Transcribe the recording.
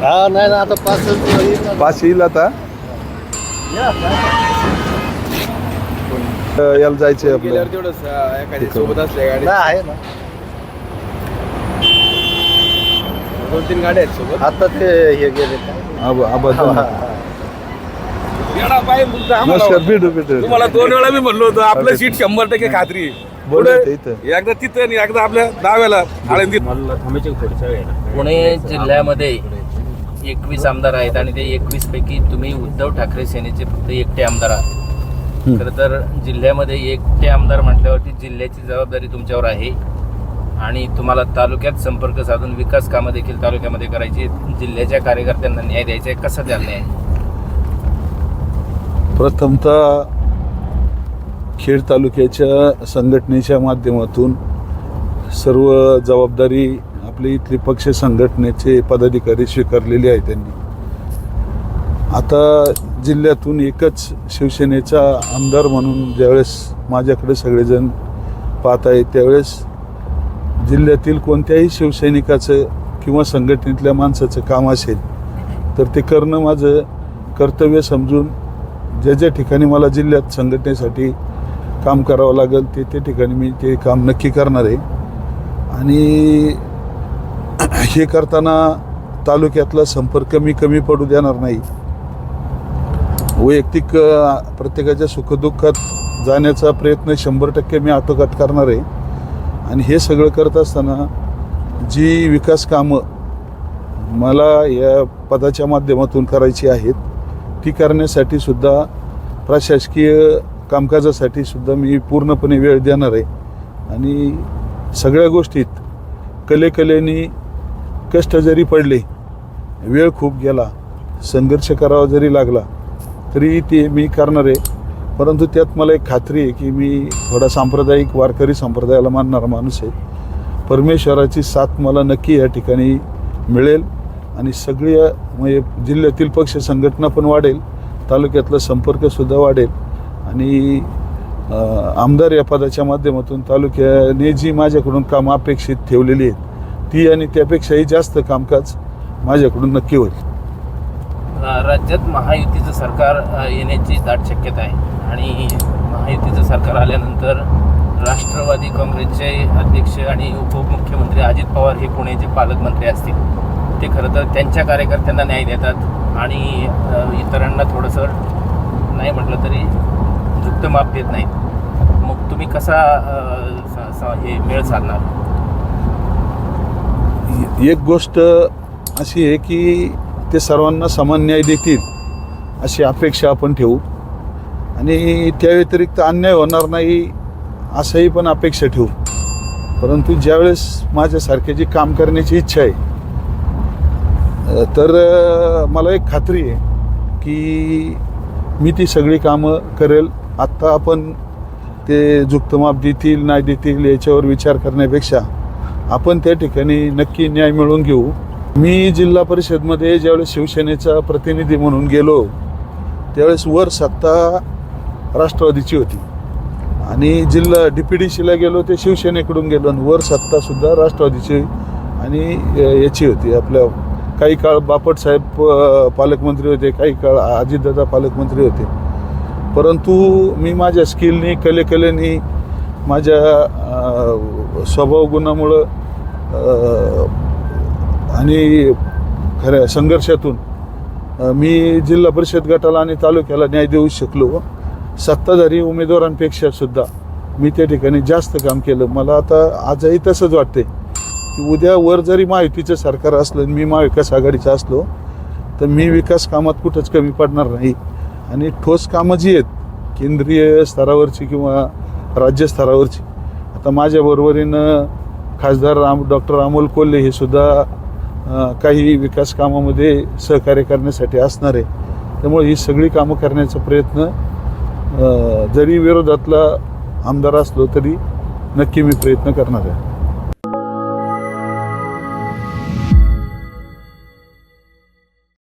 हा नाही ना आता पाच पाच येईल आता? अ, याला जायचंय आपलं. गेल्यावर तेवढंच अं, एखादी सोबत असल्या गाडी. नाही आहे ना. दोन तीन गाड्या आहेत सोबत. आता ते हे गेले आब- आबाद येडा बाई मुद्दा आम्हाला नमस्कार होता. भेटू भेटू तुम्हाला दोन वेळा मी म्हणलो होतो आपलं सीट शंभर टक्के खात्री. पुढे इथं. एकदा तिथं आणि एकदा आपल्या दहाव्याला आळंदीत. पुणे जिल्ह्यामध्ये एकवीस आमदार आहेत आणि ते एकवीस पैकी तुम्ही उद्धव ठाकरे सेनेचे फक्त एकटे आमदार आहात. खरं तर जिल्ह्यामध्ये एकटे आमदार म्हटल्यावरती जिल्ह्याची जबाबदारी तुमच्यावर आहे. आणि तुम्हाला तालुक्यात संपर्क साधून विकास कामं देखील तालुक्यामध्ये करायची आहेत. जिल्ह्याच्या कार्यकर्त्यांना न्याय द्यायचा आहे. कसा द्याल न्याय प्रथमतः खेड तालुक्याच्या संघटनेच्या माध्यमातून सर्व जबाबदारी आपले इथली पक्ष संघटनेचे पदाधिकारी स्वीकारलेले आहे त्यांनी. आता जिल्ह्यातून एकच शिवसेनेचा आमदार म्हणून ज्यावेळेस माझ्याकडे सगळेजण पाहत आहे त्यावेळेस जिल्ह्यातील कोणत्याही शिवसैनिकाचं किंवा संघटनेतल्या माणसाचं काम असेल तर ते करणं माझं कर्तव्य समजून ज्या ज्या ठिकाणी मला जिल्ह्यात संघटनेसाठी काम करावं लागेल ते ते ठिकाणी मी ते काम नक्की करणार आहे. आणि हे करताना तालुक्यातला संपर्क मी कमी पडू देणार नाही. वैयक्तिक प्रत्येकाच्या सुखदुःखात जाण्याचा प्रयत्न शंभर टक्के मी आटोकाट करणार आहे. आणि हे सगळं करत असताना जी विकास कामं मला या पदाच्या माध्यमातून करायची आहेत ती करण्यासाठी सुद्धा प्रशासकीय कामकाजासाठी सुद्धा मी पूर्णपणे वेळ देणार आहे. आणि सगळ्या गोष्टीत कलेकलेनी कष्ट जरी पडले वेळ खूप गेला संघर्ष करावा जरी लागला तरी ते मी करणार. आहे परंतु त्यात मला एक खात्री आहे की मी थोडा सांप्रदायिक वारकरी संप्रदायाला मानणारा माणूस आहे. परमेश्वराची साथ मला नक्की या ठिकाणी मिळेल आणि सगळ्या म्हणजे जिल्ह्यातील पक्ष संघटना पण वाढेल तालुक्यातला संपर्कसुद्धा वाढेल. आणि आमदार या पदाच्या माध्यमातून तालुक्याने जी माझ्याकडून कामं अपेक्षित ठेवलेली आहेत ती आणि त्यापेक्षाही जास्त कामकाज माझ्याकडून नक्की होईल. राज्यात महायुतीचं सरकार येण्याची दाट शक्यता आहे. आणि महायुतीचं सरकार आल्यानंतर राष्ट्रवादी काँग्रेसचे अध्यक्ष आणि उपमुख्यमंत्री अजित पवार हे पुण्याचे पालकमंत्री असतील. ते खरं तर त्यांच्या कार्यकर्त्यांना न्याय देतात आणि इतरांना थोडंसं नाही म्हटलं तरी झुक्त माप देत नाहीत. मग तुम्ही कसा हे मेळ साधणार? एक गोष्ट अशी आहे की ते सर्वांना समान न्याय देतील अशी अपेक्षा आपण ठेवू. आणि त्या व्यतिरिक्त अन्याय होणार नाही असंही पण अपेक्षा ठेवू. परंतु ज्यावेळेस माझ्यासारखे जी काम करण्याची इच्छा आहे तर मला एक खात्री आहे की मी ती सगळी कामं करेल. आत्ता आपण ते जुक्तमाप देतील नाही देतील याच्यावर विचार करण्यापेक्षा आपण त्या ठिकाणी नक्की न्याय मिळवून घेऊ. मी जिल्हा परिषदमध्ये ज्यावेळेस शिवसेनेचा प्रतिनिधी म्हणून गेलो त्यावेळेस वर सत्ता राष्ट्रवादीची होती. आणि जिल्हा डी पी डी सीला गेलो ते शिवसेनेकडून गेलो आणि वर सत्तासुद्धा राष्ट्रवादीची आणि याची होती. आपल्या काही काळ बापट साहेब पालकमंत्री होते काही काळ अजितदादा पालकमंत्री होते. परंतु मी माझ्या स्किलनी कलेकलेनी माझ्या स्वभाव गुणामुळं आणि खऱ्या संघर्षातून मी जिल्हा परिषद गटाला आणि तालुक्याला न्याय देऊ शकलो. सत्ताधारी उमेदवारांपेक्षा सुद्धा मी त्या ठिकाणी जास्त काम केलं. मला आता आजही तसंच वाटते की उद्या वर जरी महायुतीचं सरकार असलं आणि मी महाविकास आघाडीचा असलो तर मी विकास कामात कुठंच कमी पडणार नाही. आणि ठोस कामं जी आहेत केंद्रीय स्तरावरची किंवा राज्य स्तरावरची आता माझ्या बरोबरीनं खासदार राम डॉक्टर अमोल कोल्हे हे सुद्धा काही विकास कामामध्ये सहकार्य करण्यासाठी असणार आहे. त्यामुळे ही सगळी कामं करण्याचा प्रयत्न जरी विरोधातला आमदार असलो तरी नक्की मी प्रयत्न करणार आहे.